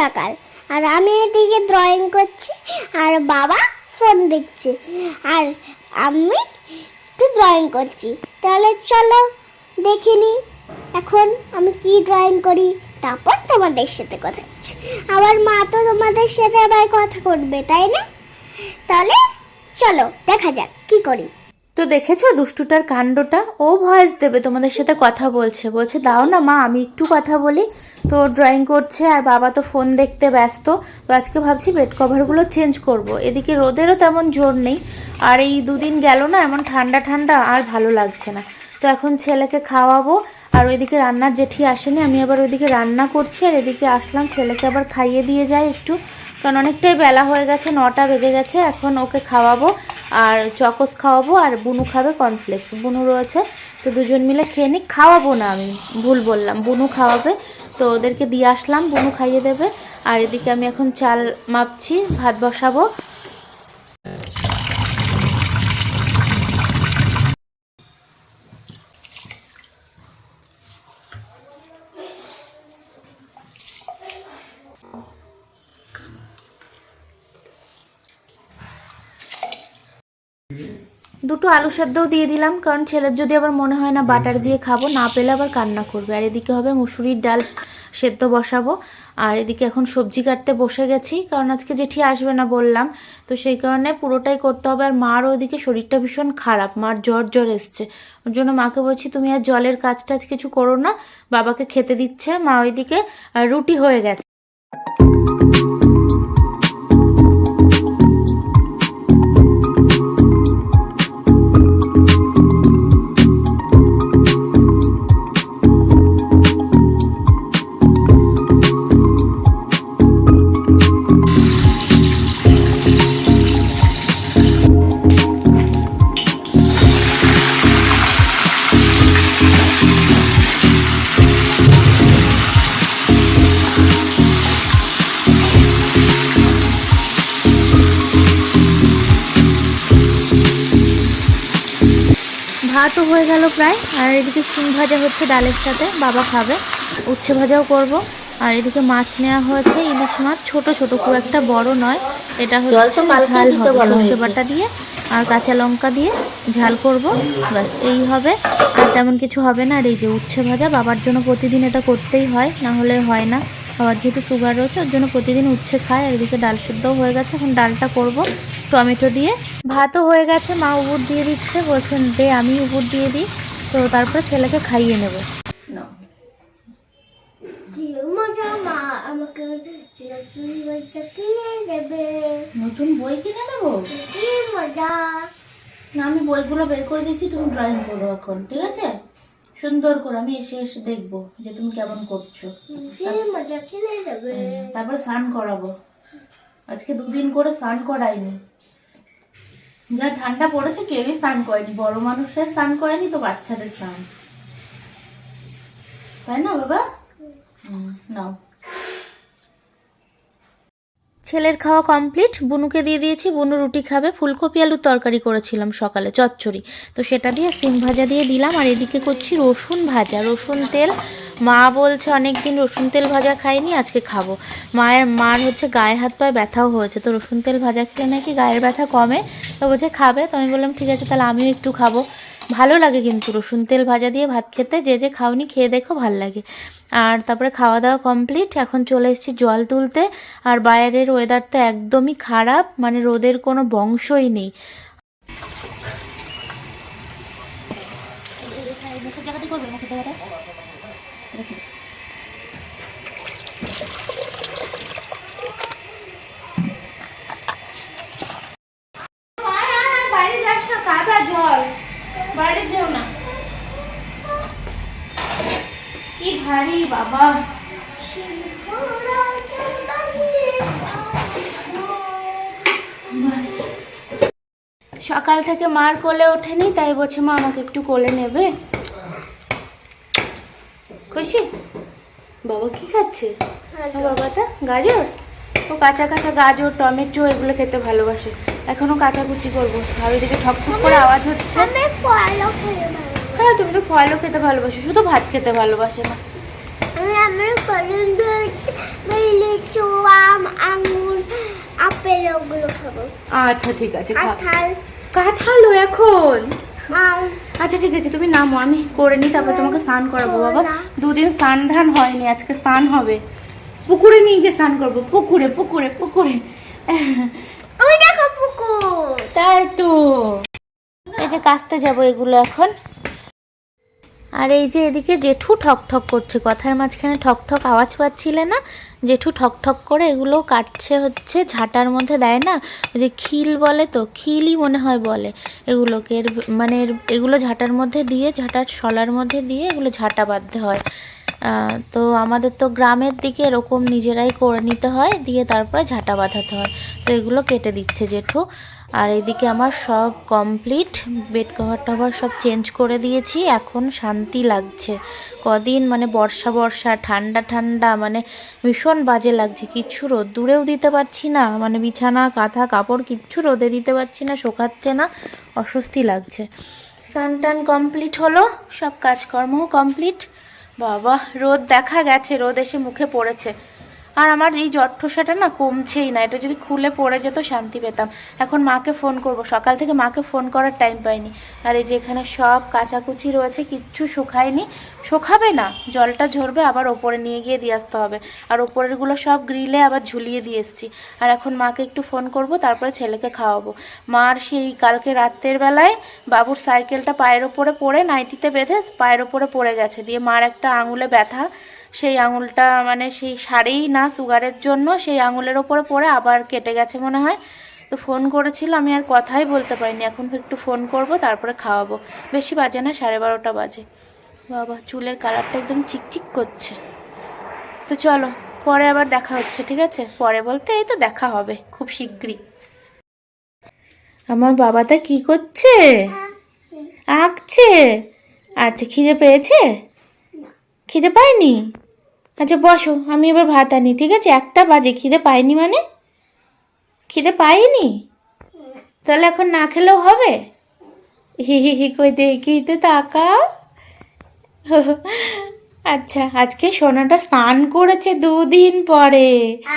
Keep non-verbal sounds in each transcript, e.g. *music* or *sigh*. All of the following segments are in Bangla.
সকাল। আর আমি এদিকে ড্রয়িং করছি, আর বাবা ফোন দেখছে। আর আমি তো ড্রয়িং করছি। তাহলে চলো দেখিনি এখন আমি কি ড্রয়িং করি, তারপর তোমাদের সাথে কথা হচ্ছে আবার মা তো তোমাদের সাথে আবার কথা করবে তাই না? তাহলে চলো, দেখা যাক কি করি। তো দেখেছ, দুষ্টুটার কাণ্ডটা? ও ভয়েস দেবে, তোমাদের সাথে কথা বলছে। বলছে, দাও না মা, আমি একটু কথা বলি। তো ড্রয়িং করছে, আর বাবা তো ফোন দেখতে ব্যস্ত। তো আজকে ভাবছি বেড কভারগুলো চেঞ্জ করব। এদিকে রোদেরও তেমন জোর নেই। আর এই দুদিন গেল না, এমন ঠান্ডা ঠান্ডা, আর ভালো লাগছে না। তো এখন ছেলেকে খাওয়াবো, আর ওইদিকে রান্নার জেঠি আসেনি, আমি আবার ওইদিকে রান্না করছি, আর এদিকে আসলাম, ছেলেকে আবার খাইয়ে দিয়ে যাই একটু। কারণ অনেকটাই বেলা হয়ে গেছে, নটা বেজে গেছে, এখন ওকে খাওয়াবো। আর চকোস খাওয়াবো আর বুনু খাবে কর্নফ্লেক্স বুনু রয়েছে, তো দুজন মিলে খেয়ে নিই খাওয়াবো না আমি, ভুল বললাম। বুনু খাওয়াবে, তো ওদেরকে দিয়ে আসলাম, বুনু খাইয়ে দেবে। আর এদিকে আমি এখন চাল মাপছি, ভাত বসাবো। দুটো আলু সেদ্ধও দিয়ে দিলাম, কারণ ছেলের যদি আবার মনে হয় না বাটার দিয়ে খাব, না পেলে আবার কান্না করবে। আর এদিকে হবে মুসুরির ডাল সেদ্ধ বসাবো। আর এদিকে এখন সবজি কাটতে বসে গেছি, কারণ আজকে জেঠি আসবে না বললাম। তো সেই কারণে পুরোটাই করতে হবে। আর মার ওইদিকে শরীরটা ভীষণ খারাপ, মার জ্বর জ্বর এসছে। ওর জন্য মাকে বলছি, তুমি আর জলের কাজ টাজ কিছু করো না, বাবাকে খেতে দিচ্ছে। মা ওইদিকে রুটি হয়ে গেছে। ভাতও হয়ে গেল প্রায়। আর এদিকে সিম ভাজা হচ্ছে ডালের সাথে বাবা খাবে। উচ্ছে ভাজাও করব। আর এদিকে মাছ নেওয়া হয়েছে ইলিশ মাছ। ছোট ছোট খুব একটা বড় নয়। এটা হচ্ছে ঝাল হবে সর্ষে বাটা দিয়ে আর কাঁচা লঙ্কা দিয়ে ঝাল করব। ব্যাস এই হবে। আর তেমন কিছু হবে না। আর এই যে উচ্ছে ভাজা বাবার জন্য প্রতিদিন এটা করতেই হয় না হলে হয় না। বাবার যেহেতু সুগার রয়েছে ওর জন্য প্রতিদিন উচ্ছে খায়। আর এদিকে ডাল সেদ্ধও হয়ে গেছে এখন ডালটা করব। টমেটো দিয়ে। ভাতও হয়ে গেছে মা উবুর দিয়ে দিচ্ছে বলছেন দে আমি উবুর দিয়ে দিই। তো তারপরে ছেলেকে খাইয়ে নেব। নতুন বই কিনে দেবো মজা না আমি বইগুলো বের করে দিচ্ছি তুমি ড্রয়িং করো এখন ঠিক আছে? সুন্দর করে আমি এসে এসে দেখব যে তুমি কেমন করছ। তারপরে স্নান করাবো। আজকে দুদিন করে স্নান করাইনি। যা ঠান্ডা পড়েছে কেউই স্নান করেনি, বড় মানুষরা স্নান করেনি তো বাচ্চাদের স্নান। তাই না বাবা? নাও। ছেলের খাওয়া কমপ্লিট, বুনুকে দিয়ে দিয়েছি, বুনু রুটি খাবে, ফুলকপি আলুর তরকারি করেছিলাম সকালে, চচ্চড়ি। তো সেটা দিয়ে সিম ভাজা দিয়ে দিলাম, আর এদিকে করছি রসুন ভাজা, রসুন তেল মা বলছে অনেক দিন রসুন তেল ভাজা খাইনি, আজকে খাব। মায়ের, মার হচ্ছে গায়ে হাত পায়ে ব্যথাও হয়েছে। তো রসুন তেল ভাজা খেলে নাকি গায়ের ব্যথা কমে? তো বলছে, খাবে। তো আমি বললাম, ঠিক আছে, তাহলে আমিও একটু খাব। ভালো লাগে কিন্তু রসুন তেল ভাজা দিয়ে ভাত খেতে। যে যে খাওনি, খেয়ে দেখো ভালো লাগে। আর তারপরে খাওয়া দাওয়া কমপ্লিট। এখন চলে এসেছি জল তুলতে। আর বাইরের ওয়েদার তো একদমই খারাপ মানে রোদের কোনো বংশই নেই। বাইরে যাস কি বাবা সকাল থেকে মার কোলে ওঠেনি তাই বলছে মা আমাকে একটু কোলে নেবে। বাবা কি খাচ্ছে? বাবাটা গাজর? ও কাঁচা কাঁচা গাজর টমেটো এগুলো খেতে ভালোবাসে। এখনও কাঁচা কুচি করব। আর ওইদিকে ঠক ঠক করে আওয়াজ হচ্ছে। হ্যাঁ তুমি তো ফলও খেতে ভালোবাসো শুধু ভাত খেতে ভালোবাসে না। আমি আমি আমার পছন্দ লিচু আম আঙ্গুর আপেল ওগুলো খাব। আচ্ছা ঠিক আছে। কাঁঠাল। কাঁঠালো এখন? আচ্ছা ঠিক আছে তুমি নামো আমি করে নিই তারপর তোমাকে স্নান করাবো বাবা। দুদিন স্নান ধান হয়নি আজকে স্নান হবে। পুকুরে নিয়ে গিয়ে স্নান করব পুকুরে পুকুরে পুকুরে। ওই দেখো পুকুর। তাই তো। এই যে কাচতে যাব এগুলো এখন। আর এই যে এদিকে জেঠু ঠক ঠক করছে, কথার মাঝখানে ঠক ঠক আওয়াজ পাচ্ছিলে না? জেঠু ঠক ঠক করে এগুলো কাটছে হচ্ছে, ঝাঁটার মধ্যে দেয় না? যে খিল বলে তো, খিলই মনে হয় বলে এগুলোকে। এর মানে এগুলো ঝাঁটার মধ্যে দিয়ে, ঝাঁটার শলার মধ্যে দিয়ে এগুলো ঝাঁটা বাঁধতে হয়। তো আমাদের তো গ্রামের দিকে এরকম নিজেরাই করে নিতে হয়, দিয়ে তারপরে ঝাঁটা বাঁধাতে হয়। তো এগুলো কেটে দিচ্ছে জেঠু। আর এদিকে আমার সব কমপ্লিট বেড কভার টভার সব চেঞ্জ করে দিয়েছি, এখন শান্তি লাগছে। কদিন মানে বর্ষা বর্ষা, ঠান্ডা ঠান্ডা মানে ভীষণ বাজে লাগছে, কিচ্ছু রোদ দূরেও দিতে পারছি না মানে বিছানা, কাঁথা, কাপড় কিচ্ছু রোদে দিতে পারছি না, শোকাচ্ছে না, অস্বস্তি লাগছে। স্নান টান কমপ্লিট হলো, সব কাজকর্মও কমপ্লিট বাবা, রোদ দেখা গেছে, রোদ এসে মুখে পড়েছে। আর আমার এই জট ঠোসাটা না কমছেই না। এটা যদি খুলে পড়ে যেত শান্তি পেতাম। এখন মাকে ফোন করব। সকাল থেকে মাকে ফোন করার টাইম পাইনি। আর এই যে এখানে সব কাচাকুচি রয়েছে, কিচ্ছু শুকায়নি। শুকাবে না? জলটা ঝরবে, আবার ওপরে নিয়ে গিয়ে দিয়ে আসতে হবে। আর ওপরেরগুলো সব গ্রিলে আবার ঝুলিয়ে দিয়ে এসছি। আর এখন মাকে একটু ফোন করব, তারপরে ছেলেকে খাওয়াবো। মার সেই কালকে রাত্রের বেলায় বাবুর সাইকেলটা পায়ের ওপরে পড়ে নাইটিতে বেঁধে পায়ের ওপরে পড়ে গেছে। দিয়ে মার একটা আঙুলে ব্যথা। সেই আঙুলটা মানে সেই সারেই না সুগারের জন্য, সেই আঙুলের ওপরে পড়ে আবার কেটে গেছে মনে হয়। তো ফোন করেছিল, আমি আর কথাই বলতে পারিনি। এখন একটু ফোন করব, তারপরে খাওয়াবো। বেশি বাজে না, সাড়ে বারোটা বাজে। বাবা, চুলের কালারটা একদম চিকচিক করছে। তো চলো, পরে আবার দেখা হচ্ছে, ঠিক আছে? পরে বলতে এই তো দেখা হবে, খুব শীঘ্রই আমার বাবাটা কি করছে? আঁকছে। আচ্ছা খিদে পেয়েছে? খিদে পায়নি? আচ্ছা বসো, আমি এবার ভাত আনি, ঠিক আছে? একটা বাজে, খিদে পাইনি মানে? খিদে পাইনি তাহলে এখন না খেলেও হবে? হি হি হি, কই দেখি তো তাকাও। আচ্ছা আজকে সোনাটা স্নান করেছে দুদিন পরে।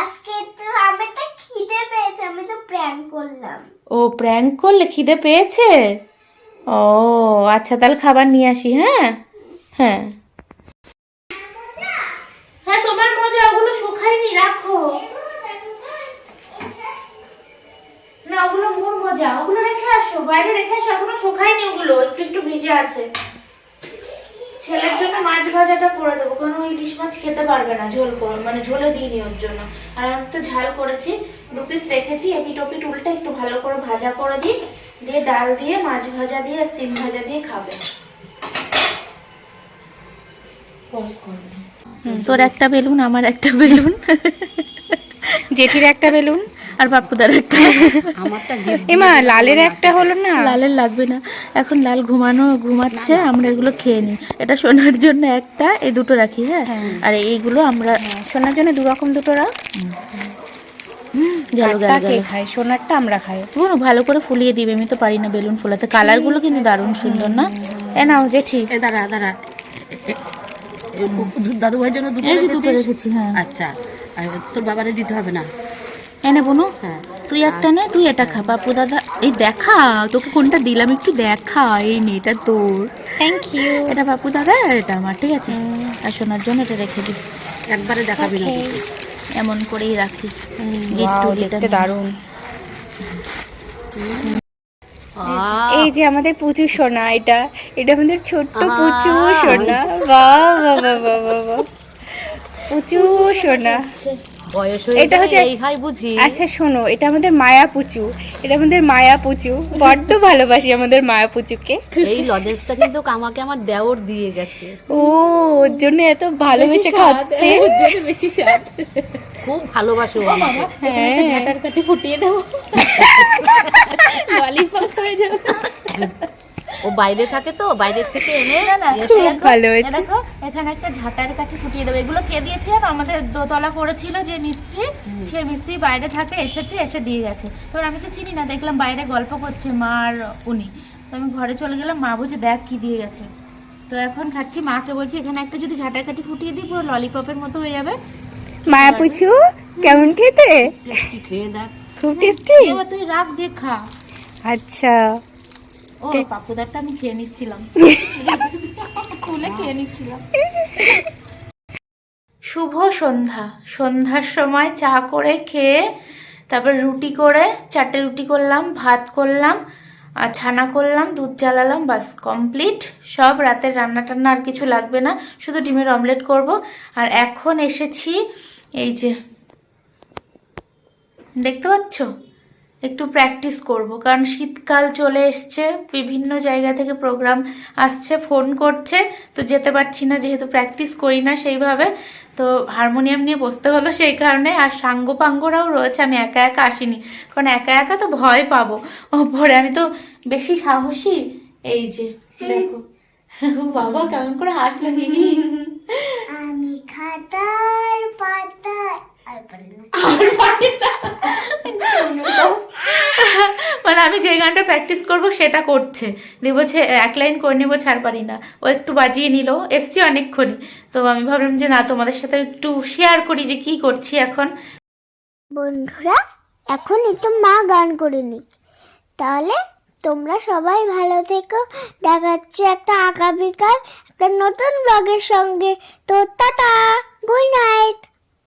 আজকে তো আমি তো খিদে পেয়েছে আমি তো প্র্যাঙ্ক করলাম। ও প্র্যাঙ্ক করলে খিদে পেয়েছে? ও আচ্ছা তাহলে খাবার নিয়ে আসি হ্যাঁ? হ্যাঁ। হ্যাঁ তোমার মজা ওগুলো শুকায়নি রাখো। না ওগুলো মোর মজা ওগুলো রেখে আসো বাইরে রেখে আসো এখনও শুকায়নি ওগুলো একটু একটু ভিজে আছে। ছেলের জন্য মাছ ভাজাটা করে দেবো কারণ ওই ইলিশ মাছ খেতে পারবে না ঝোল করে মানে ঝোলে দিইনি ওর জন্য। আর আমি তো ঝাল করেছি দু পিস রেখেছি এপিট ওপিট উল্টে একটু ভালো করে ভাজা করে দিই দিয়ে ডাল দিয়ে মাছ ভাজা দিয়ে আর সিম ভাজা দিয়ে খাবে। তোর একটা বেলুন আমার একটা বেলুন। *laughs* জেঠির একটা বেলুন। আর বাপুদার একটা। এমা লালের একটা হলো না? লালের লাগবে না। এখন লাল ঘুমানো ঘুমাচ্ছে আমরা এগুলো খেয়ে নিই। এটা সোনার জন্য একটা এই দুটো রাখি হ্যাঁ? আর এইগুলো আমরা সোনার জন্য দু রকম দুটো রাখ। খায় সোনারটা আমরা খাই। পুরো ভালো করে ফুলিয়ে দিবে আমি তো পারি না বেলুন ফোলাতে। কালারগুলো কিন্তু দারুণ সুন্দর না? এ নাও জেঠি এ দাঁড়া দাঁড়া। দাদু ভাইয়ের জন্য দুটো? রেখেছি হ্যাঁ। আচ্ছা। তোর বাবারে দিতে হবে না। এনে বনু হ্যাঁ। তুই একটা নে তুই এটা খা। বাপু দাদা এই দেখা তোকে কোনটা দিলাম একটু দেখা এই নে এটা তোর। থ্যাংক ইউ এটা বাপু দাদা আর এটা আমার ঠিক আছে? আর শোনার জন্য এটা রেখে দিই একবারে দেখাবি না এমন করেই রাখি। দেখতে দারুণ। এই যে আমাদের পুচু সোনা এটা এটা আমাদের ছোট্ট পুচু সোনা। বাহ বাহ বাহ বাহ বাহ। পুচু সোনা। বয়স এটা হচ্ছে- এই বুঝি। আচ্ছা শোনো এটা আমাদের মায়া পুচু। এটা আমাদের মায়া পুচু। বড্ড ভালোবাসি আমাদের মায়া পুচুকে। এই লজেন্সটা কিন্তু আমাকে আমার দেওর দিয়ে গেছে। ও ওর জন্য এত ভালোবেসে খাচ্ছে। বেশি স্বাদ। খুব ভালোবাসে আমাকে। হ্যাঁ। ঝাঁটার ফুটিয়ে দেবো। *laughs* ললিপপ হয়ে যাবে। *laughs* ও বাইরে থাকে তো বাইরে থেকে এনে খুব ভালো হয়েছে। দেখো এখানে একটা ঝাঁটার কাঠি ফুটিয়ে দেবো। এগুলো কে দিয়েছে জানো? আমাদের দোতলা করেছিল যে মিস্ত্রি সেই মিস্ত্রি বাইরে থাকে এসেছে এসে দিয়ে গেছে। এবার আমি তো চিনি না দেখলাম বাইরে গল্প করছে মা আর উনি। তো আমি ঘরে চলে গেলাম মা বুঝে দেখ কি দিয়ে গেছে। তো এখন খাচ্ছি মাকে বলছি এখানে একটা যদি ঝাঁটার কাঠি ফুটিয়ে দিই পুরো ললিপপের মতো হয়ে যাবে। মায়া পুচু কেমন খেতে? খেয়ে দেখ। খুব টেস্টি? তুই রাখ দিয়ে খা। আচ্ছা। ও পাপুদারটা আমি খেয়ে নিচ্ছিলাম। খুলে খেয়ে নিচ্ছিলাম। শুভ সন্ধ্যা। সন্ধ্যার সময় চা করে খেয়ে তারপর রুটি করে চারটে রুটি করলাম ভাত করলাম আর ছানা করলাম দুধ জ্বালালাম বাস কমপ্লিট। সব রাতের রান্না টান্না আর কিছু লাগবে না শুধু ডিমের অমলেট করব। আর এখন এসেছি এই যে দেখতে পাচ্ছ? একটু প্র্যাকটিস করব। কারণ শীতকাল চলে এসছে, বিভিন্ন জায়গা থেকে প্রোগ্রাম আসছে ফোন করছে, তো যেতে পারছি না, যেহেতু প্র্যাকটিস করি না সেইভাবে। তো হারমোনিয়াম নিয়ে বসতে হলো সেই কারণে, আর সাঙ্গ পাঙ্গরাও রয়েছে, আমি একা একা আসিনি। কারণ একা একা তো ভয় পাবো। ওপরে আমি তো বেশি সাহসী। এই যে, দেখো। বাবা, কেমন করে হাসলো আমি খাতার পাতায় না না। মানে আমি যে গানটা প্র্যাকটিস করব সেটা করছে। দিয়ে বলছে এক লাইন করে নেব, ছাড় পারি না। ও একটু বাজিয়ে নিল, এসছি অনেকক্ষণই। তো আমি ভাবলাম যে না, তোমাদের সাথে একটু শেয়ার করি যে কি করছি এখন। বন্ধুরা এখন একটু মা গান করে নিক। তাহলে তোমরা সবাই ভালো থেকো। দেখাচ্ছে একটা আগামীকাল, একটা নতুন ব্লগের সঙ্গে। তো টাটা গুড নাইট